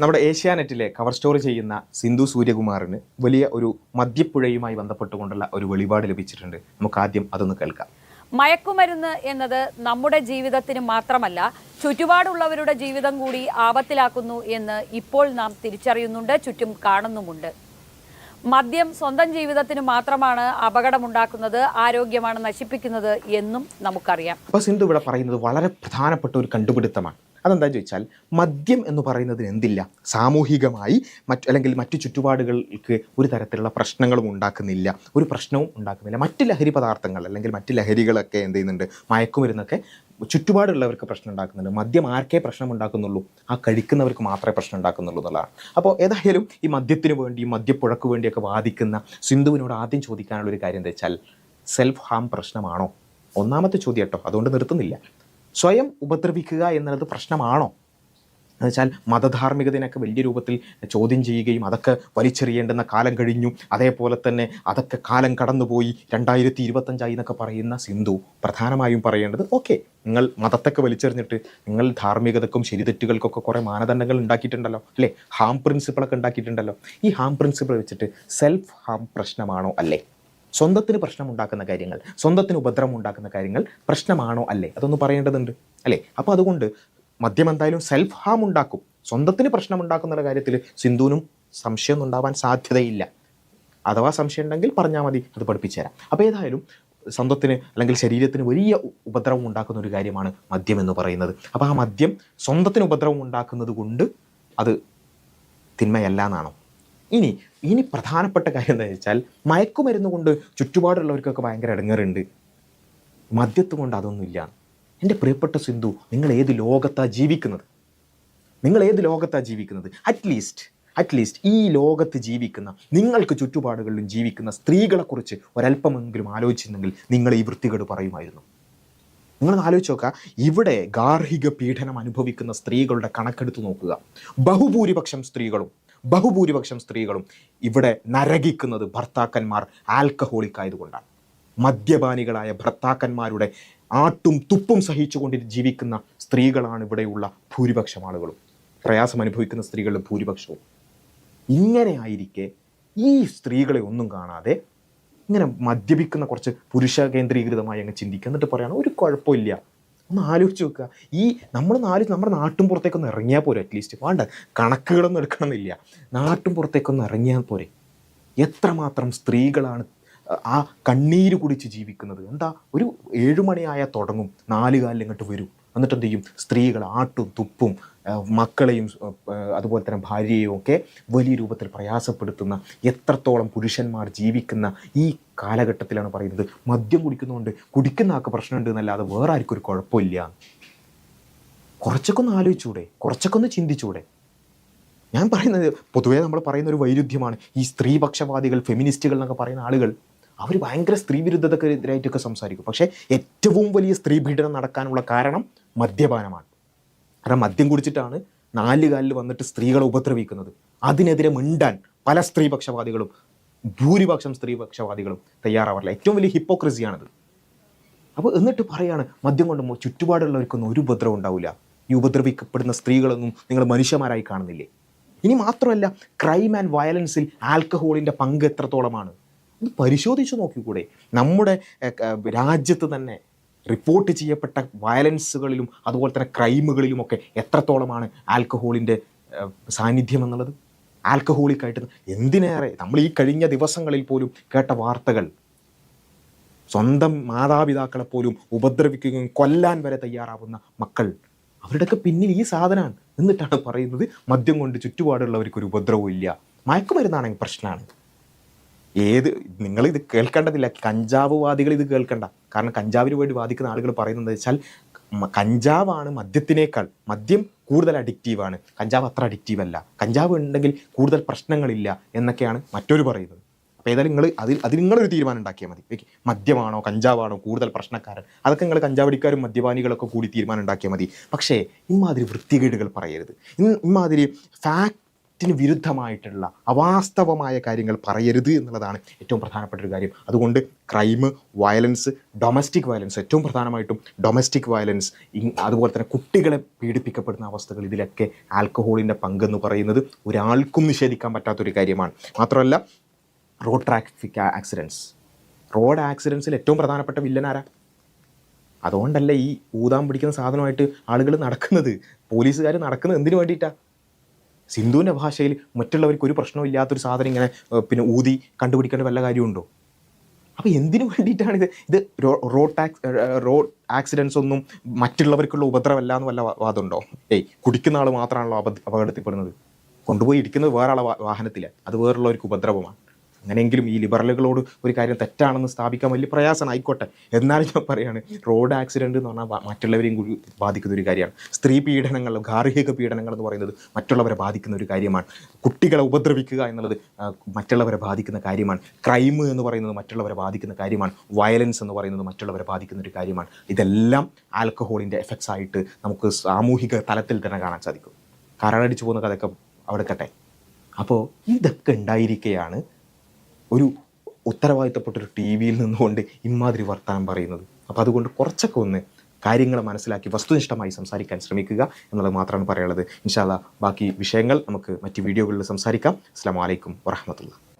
നമ്മുടെ ഏഷ്യാനെറ്റിലെ cover story ചെയ്യുന്ന സിന്ധു സൂര്യകുമാറിന് വലിയ ഒരു മദ്യപ്പുഴയുമായി ബന്ധപ്പെട്ടുകൊണ്ടുള്ള ഒരു വെളിപാട് ലഭിച്ചിട്ടുണ്ട്. നമുക്ക് ആദ്യം അതൊന്ന് കേൾക്കാം. മയക്കുമരുന്ന് എന്നത് നമ്മുടെ ജീവിതത്തിന് മാത്രമല്ല ചുറ്റുപാടുള്ളവരുടെ ജീവിതം കൂടി ആപത്തിലാക്കുന്നു എന്ന് ഇപ്പോൾ നാം തിരിച്ചറിയുന്നുണ്ട് ചുറ്റും കാണുന്നുമുണ്ട്. മദ്യം സ്വന്തം ജീവിതത്തിന് മാത്രമാണ് അപകടമുണ്ടാക്കുന്നത് ആരോഗ്യമാണ് നശിപ്പിക്കുന്നത് എന്നും നമുക്കറിയാം. അപ്പോൾ സിന്ധു ഇവിടെ പറയുന്നത് വളരെ പ്രധാനപ്പെട്ട ഒരു കണ്ടുപിടുത്തമാണ്. അതെന്താ ചോദിച്ചാൽ മദ്യം എന്ന് പറയുന്നതിന് എന്തില്ല? സാമൂഹികമായി മറ്റ് അല്ലെങ്കിൽ മറ്റു ചുറ്റുപാടുകൾക്ക് ഒരു തരത്തിലുള്ള പ്രശ്നങ്ങളും ഉണ്ടാക്കുന്നില്ല. ഒരു പ്രശ്നവും ഉണ്ടാക്കുന്നില്ല. മറ്റ് ലഹരി പദാർത്ഥങ്ങൾ അല്ലെങ്കിൽ മറ്റ് ലഹരികളൊക്കെ എന്ത് ചെയ്യുന്നുണ്ട്? മയക്കുമരുന്നൊക്കെ ചുറ്റുപാടുള്ളവർക്ക് പ്രശ്നം ഉണ്ടാക്കുന്നുണ്ട്. മദ്യം ആർക്കേ പ്രശ്നം ഉണ്ടാക്കുന്നുള്ളൂ? ആ കഴിക്കുന്നവർക്ക് മാത്രമേ പ്രശ്നം ഉണ്ടാക്കുന്നുള്ളൂ എന്നുള്ളതാണ്. അപ്പോൾ ഏതായാലും ഈ മദ്യത്തിന് വേണ്ടി മദ്യപ്പുഴക്ക് വേണ്ടിയൊക്കെ വാദിക്കുന്ന സിന്ധുവിനോട് ആദ്യം ചോദിക്കാനുള്ള ഒരു കാര്യം എന്താ വെച്ചാൽ സെൽഫ് ഹാം പ്രശ്നമാണോ? ഒന്നാമത്തെ ചോദ്യം കേട്ടോ. അതുകൊണ്ട് നിർത്തുന്നില്ല. സ്വയം ഉപദ്രവിക്കുക എന്നുള്ളത് പ്രശ്നമാണോ? എന്നുവെച്ചാൽ മതധാർമ്മികതയൊക്കെ വലിയ രൂപത്തിൽ ചോദ്യം ചെയ്യുകയും അതൊക്കെ വലിച്ചെറിയേണ്ടുന്ന കാലം കഴിഞ്ഞു. അതേപോലെ തന്നെ അതൊക്കെ കാലം കടന്നുപോയി. രണ്ടായിരത്തി ഇരുപത്തഞ്ചായി എന്നൊക്കെ പറയുന്ന സിന്ധു പ്രധാനമായും പറയേണ്ടത് ഓക്കെ നിങ്ങൾ മതത്തൊക്കെ വലിച്ചെറിഞ്ഞിട്ട് നിങ്ങൾ ധാർമ്മികതക്കും ശരിതെറ്റുകൾക്കൊക്കെ കുറേ മാനദണ്ഡങ്ങൾ ഉണ്ടാക്കിയിട്ടുണ്ടല്ലോ അല്ലേ? ഹാം പ്രിൻസിപ്പിളൊക്കെ ഉണ്ടാക്കിയിട്ടുണ്ടല്ലോ. ഈ ഹാം പ്രിൻസിപ്പിൾ വെച്ചിട്ട് സെൽഫ് ഹാം പ്രശ്നമാണോ അല്ലേ? സ്വന്തത്തിന് പ്രശ്നം ഉണ്ടാക്കുന്ന കാര്യങ്ങൾ സ്വന്തത്തിന് ഉപദ്രവം ഉണ്ടാക്കുന്ന കാര്യങ്ങൾ പ്രശ്നമാണോ അല്ലേ? അതൊന്ന് പറയേണ്ടതുണ്ട് അല്ലേ? അപ്പോൾ അതുകൊണ്ട് മദ്യം എന്തായാലും സെൽഫ് ഹാം ഉണ്ടാക്കും. സ്വന്തത്തിന് പ്രശ്നം ഉണ്ടാക്കുന്ന കാര്യത്തിൽ സിന്ധുവിനും സംശയമൊന്നും ഉണ്ടാവാൻ സാധ്യതയില്ല. അഥവാ സംശയം ഉണ്ടെങ്കിൽ പറഞ്ഞാൽ മതി അത് പഠിപ്പിച്ചു തരാം അപ്പോൾ ഏതായാലും സ്വന്തത്തിന് അല്ലെങ്കിൽ ശരീരത്തിന് വലിയ ഉപദ്രവം ഉണ്ടാക്കുന്ന ഒരു കാര്യമാണ് മദ്യം എന്ന് പറയുന്നത്. അപ്പോൾ ആ മദ്യം സ്വന്തത്തിന് ഉപദ്രവം ഉണ്ടാക്കുന്നത് കൊണ്ട് അത് തിന്മയല്ല എന്നാണോ? ഇനി ഇനി പ്രധാനപ്പെട്ട കാര്യം എന്താ വെച്ചാൽ മയക്കുമരുന്ന് കൊണ്ട് ചുറ്റുപാടുള്ളവർക്കൊക്കെ ഭയങ്കര ഇടങ്ങറുണ്ട് മദ്യത്ത് കൊണ്ട് അതൊന്നുമില്ല എന്റെ പ്രിയപ്പെട്ട സിന്ധു നിങ്ങൾ ഏത് ലോകത്താണ് ജീവിക്കുന്നത്? നിങ്ങൾ ഏത് ലോകത്താണ് ജീവിക്കുന്നത്? അറ്റ്ലീസ്റ്റ് അറ്റ്ലീസ്റ്റ് ഈ ലോകത്ത് ജീവിക്കുന്ന നിങ്ങൾക്ക് ചുറ്റുപാടുകളിലും ജീവിക്കുന്ന സ്ത്രീകളെക്കുറിച്ച് ഒരല്പമെങ്കിലും ആലോചിച്ചിരുന്നെങ്കിൽ നിങ്ങൾ ഈ വൃത്തികേട് പറയുമായിരുന്നു. നിങ്ങളൊന്ന് ആലോചിച്ച് നോക്കുക ഇവിടെ ഗാർഹിക പീഡനം അനുഭവിക്കുന്ന സ്ത്രീകളുടെ കണക്കെടുത്ത് നോക്കുക. ബഹുഭൂരിപക്ഷം സ്ത്രീകളും ബഹുഭൂരിപക്ഷം സ്ത്രീകളും ഇവിടെ നരകിക്കുന്നത് ഭർത്താക്കന്മാർ ആൽക്കഹോളിക് ആയതുകൊണ്ടാണ് മദ്യപാനികളായ ഭർത്താക്കന്മാരുടെ ആട്ടും തുപ്പും സഹിച്ചുകൊണ്ട് ജീവിക്കുന്ന സ്ത്രീകളാണ് ഇവിടെയുള്ള ഭൂരിപക്ഷം ആളുകളും. പ്രയാസം അനുഭവിക്കുന്ന സ്ത്രീകളുടെ ഭൂരിപക്ഷവും. ഇങ്ങനെ ആയിരിക്കെ ഈ സ്ത്രീകളെ ഒന്നും കാണാതെ ഇങ്ങനെ മദ്യപിക്കുന്ന കുറച്ച് പുരുഷ കേന്ദ്രീകൃതമായി അങ്ങ് ചിന്തിക്കുക. എന്നിട്ട് ഒരു കുഴപ്പമില്ല. ഒന്ന് ആലോചിച്ച് നോക്കുക. ഈ നമ്മൾ നാലു നമ്മുടെ നാട്ടും പുറത്തേക്കൊന്ന് ഇറങ്ങിയാൽ പോരെ അറ്റ്ലീസ്റ്റ് വേണ്ട. കണക്കുകളൊന്നും എടുക്കണമെന്നില്ല. നാട്ടും പുറത്തേക്കൊന്ന് ഇറങ്ങിയാൽ പോരെ. എത്രമാത്രം സ്ത്രീകളാണ് ആ കണ്ണീര് കുടിച്ച് ജീവിക്കുന്നത്. എന്താ? ഒരു ഏഴുമണിയായാൽ തുടങ്ങും. നാല് കാലിൽ ഇങ്ങോട്ട് വരും. എന്നിട്ട് എന്ത് ചെയ്യും സ്ത്രീകൾ ആട്ടും തുപ്പും മക്കളെയും അതുപോലെ തന്നെ ഭാര്യയെയും ഒക്കെ വലിയ രൂപത്തിൽ പ്രയാസപ്പെടുത്തുന്ന എത്രത്തോളം പുരുഷന്മാർ ജീവിക്കുന്ന ഈ കാലഘട്ടത്തിലാണ് പറയുന്നത്. മദ്യം കുടിക്കുന്നതുകൊണ്ട് കുടിക്കുന്ന ആൾക്ക് പ്രശ്നമുണ്ട് എന്നല്ലാതെ വേറെ ആർക്കും ഒരു കുഴപ്പമില്ല. കുറച്ചൊക്കെ ഒന്ന് ആലോചിച്ചൂടെ. കുറച്ചൊക്കെ ഒന്ന് ചിന്തിച്ചൂടെ. ഞാൻ പറയുന്നത് പൊതുവേ നമ്മൾ പറയുന്ന ഒരു വൈരുദ്ധ്യമാണ് ഈ സ്ത്രീപക്ഷവാദികൾ ഫെമിനിസ്റ്റുകൾ എന്നൊക്കെ പറയുന്ന ആളുകൾ. അവർ ഭയങ്കര സ്ത്രീ വിരുദ്ധതക്കെതിരായിട്ടൊക്കെ സംസാരിക്കും. പക്ഷേ ഏറ്റവും വലിയ സ്ത്രീ പീഡനം നടക്കാനുള്ള കാരണം മദ്യപാനമാണ്. കാരണം മദ്യം കുടിച്ചിട്ടാണ് നാല് കാലിൽ വന്നിട്ട് സ്ത്രീകളെ ഉപദ്രവിക്കുന്നത്. അതിനെതിരെ മിണ്ടാൻ പല സ്ത്രീപക്ഷവാദികളും ഭൂരിപക്ഷം സ്ത്രീപക്ഷവാദികളും തയ്യാറാവാറില്ല. ഏറ്റവും വലിയ ഹിപ്പോക്രസിയാണത്. അപ്പോൾ എന്നിട്ട് പറയാണ് മദ്യം കൊണ്ട് ചുറ്റുപാടുള്ളവർക്കൊന്നും ഒരു ഉപദ്രവം ഉണ്ടാവില്ല ഈ ഉപദ്രവിക്കപ്പെടുന്ന സ്ത്രീകളൊന്നും നിങ്ങൾ മനുഷ്യന്മാരായി കാണുന്നില്ലേ? ഇനി മാത്രമല്ല ക്രൈം ആൻഡ് വയലൻസിൽ ആൽക്കഹോളിന്റെ പങ്ക് എത്രത്തോളമാണ്? ഇത് പരിശോധിച്ച് നോക്കിക്കൂടെ. നമ്മുടെ രാജ്യത്ത് തന്നെ റിപ്പോർട്ട് ചെയ്യപ്പെട്ട വയലൻസുകളിലും അതുപോലെ തന്നെ ക്രൈമുകളിലുമൊക്കെ എത്രത്തോളമാണ് ആൽക്കഹോളിന്റെ സാന്നിധ്യം എന്നുള്ളത്? ആൽക്കഹോളിക്കായിട്ട് എന്തിനേറെ? നമ്മൾ ഈ കഴിഞ്ഞ ദിവസങ്ങളിൽ പോലും കേട്ട വാർത്തകൾ. സ്വന്തം മാതാപിതാക്കളെ പോലും ഉപദ്രവിക്കുകയും കൊല്ലാൻ വരെ തയ്യാറാവുന്ന മക്കൾ. അവരുടെയൊക്കെ പിന്നിൽ ഈ സാധനമാണ്. എന്നിട്ടാണ് പറയുന്നത് മദ്യം കൊണ്ട് ചുറ്റുപാടുള്ളവർക്ക് ഒരു ഇല്ല. മയക്കുമരുന്നാണെങ്കിൽ പ്രശ്നമാണ്. ഏത് നിങ്ങൾ ഇത് കേൾക്കേണ്ടതില്ല. കഞ്ചാവ് വാദികൾ ഇത് കേൾക്കണ്ട. കാരണം കഞ്ചാവിന് വേണ്ടി വാദിക്കുന്ന ആളുകൾ പറയുന്നത് വെച്ചാൽ കഞ്ചാവാണ് മദ്യത്തിനേക്കാൾ മദ്യം കൂടുതൽ അഡിക്റ്റീവാണ് കഞ്ചാവ് അത്ര അഡിക്റ്റീവ് അല്ല. കഞ്ചാവ് ഉണ്ടെങ്കിൽ കൂടുതൽ പ്രശ്നങ്ങളില്ല എന്നൊക്കെയാണ് മറ്റൊരു പറയുന്നത്. അപ്പോൾ ഏതായാലും നിങ്ങൾ അതിൽ അതിൽ നിങ്ങളൊരു തീരുമാനം ഉണ്ടാക്കിയാൽ മതി. ഓക്കെ മദ്യമാണോ കഞ്ചാവാണോ കൂടുതൽ പ്രശ്നക്കാരൻ? അതൊക്കെ നിങ്ങൾ കഞ്ചാവടിക്കാരും മദ്യപാനികളൊക്കെ കൂടി തീരുമാനം ഉണ്ടാക്കിയാൽ മതി. പക്ഷേ ഇമാതിരി വൃത്തികേടുകൾ പറയരുത്. ഇമാതിരി ഫാക്റ്റ് ഫാക്റ്റിന് വിരുദ്ധമായിട്ടുള്ള അവാസ്തവമായ കാര്യങ്ങൾ പറയരുത് എന്നുള്ളതാണ് ഏറ്റവും പ്രധാനപ്പെട്ട ഒരു കാര്യം. അതുകൊണ്ട് ക്രൈം വയലൻസ് ഡൊമസ്റ്റിക് വയലൻസ് ഏറ്റവും പ്രധാനമായിട്ടും ഡൊമസ്റ്റിക് വയലൻസ് അതുപോലെ തന്നെ കുട്ടികളെ പീഡിപ്പിക്കപ്പെടുന്ന അവസ്ഥകൾ ഇതിലൊക്കെ ആൽക്കഹോളിന്റെ പങ്കെന്ന് പറയുന്നത് ഒരാൾക്കും നിഷേധിക്കാൻ പറ്റാത്തൊരു കാര്യമാണ്. മാത്രമല്ല റോഡ് ട്രാഫിക് ആക്സിഡൻസ് റോഡ് ആക്സിഡൻസിൽ ഏറ്റവും പ്രധാനപ്പെട്ട വില്ലനാരാ അതുകൊണ്ടല്ല ഈ ഊതാൻ പിടിക്കുന്ന സാധനമായിട്ട് ആളുകൾ നടക്കുന്നത്? പോലീസുകാർ നടക്കുന്നത് എന്തിനു വേണ്ടിയിട്ടാണ് സിന്ധുവിന്റെ ഭാഷയിൽ മറ്റുള്ളവർക്ക് ഒരു പ്രശ്നവും ഇല്ലാത്തൊരു സാധനം ഇങ്ങനെ പിന്നെ ഊതി കണ്ടുപിടിക്കേണ്ട വല്ല കാര്യമുണ്ടോ? അപ്പോൾ എന്തിനു വേണ്ടിയിട്ടാണ് ഇത്? ഇത് റോഡ് ടാക്സ് റോഡ് ആക്സിഡൻസ് ഒന്നും മറ്റുള്ളവർക്കുള്ള ഉപദ്രവമല്ല എന്ന് വല്ല വാദമുണ്ടോ? ഏയ് കുടിക്കുന്ന ആൾ മാത്രമാണല്ലോ അപ അപകടത്തിൽപ്പെടുന്നത്. കൊണ്ടുപോയി ഇരിക്കുന്നത് വേറെ ആളെ വാഹനത്തിലാണ് അത് വേറുള്ളവർക്ക് ഉപദ്രവമാണ്. അങ്ങനെയെങ്കിലും ഈ ലിബറലുകളോട് ഒരു കാര്യം തെറ്റാണെന്ന് സ്ഥാപിക്കാൻ വലിയ പ്രയാസമാണ് ആയിക്കോട്ടെ എന്നാലും ഞാൻ പറയുകയാണ് റോഡ് ആക്സിഡന്റ് എന്ന് പറഞ്ഞാൽ മറ്റുള്ളവരെയും കൂടി ബാധിക്കുന്ന ഒരു കാര്യമാണ്. സ്ത്രീ പീഡനങ്ങൾ ഗാർഹിക പീഡനങ്ങൾ എന്ന് പറയുന്നത് മറ്റുള്ളവരെ ബാധിക്കുന്ന ഒരു കാര്യമാണ്. കുട്ടികളെ ഉപദ്രവിക്കുക എന്നുള്ളത് മറ്റുള്ളവരെ ബാധിക്കുന്ന കാര്യമാണ്. ക്രൈം എന്ന് പറയുന്നത് മറ്റുള്ളവരെ ബാധിക്കുന്ന കാര്യമാണ്. വയലൻസ് എന്ന് പറയുന്നത് മറ്റുള്ളവരെ ബാധിക്കുന്ന ഒരു കാര്യമാണ്. ഇതെല്ലാം ആൽക്കഹോളിന്റെ എഫക്ട്സ് ആയിട്ട് നമുക്ക് സാമൂഹിക തലത്തിൽ തന്നെ കാണാൻ സാധിക്കും. കരടടിച്ചു പോകുന്ന കഥയൊക്കെ അവിടെ കട്ടെ. അപ്പോൾ ഇതൊക്കെ ഉണ്ടായിരിക്കെയാണ് ഒരു ഉത്തരവാദിത്തപ്പെട്ടൊരു ടി വിയിൽ നിന്നുകൊണ്ട് ഇമാതിരി വർത്തമാനം പറയുന്നത്. അപ്പോൾ അതുകൊണ്ട് കുറച്ചൊക്കെ ഒന്ന് കാര്യങ്ങൾ മനസ്സിലാക്കി വസ്തുനിഷ്ഠമായി സംസാരിക്കാൻ ശ്രമിക്കുക എന്നുള്ളത് മാത്രമാണ് പറയാനുള്ളത്. ഇൻഷാല്ല ബാക്കി വിഷയങ്ങൾ നമുക്ക് മറ്റ് വീഡിയോകളിൽ സംസാരിക്കാം. അസ്സാം വലൈക്കും വറഹമത്തുള്ള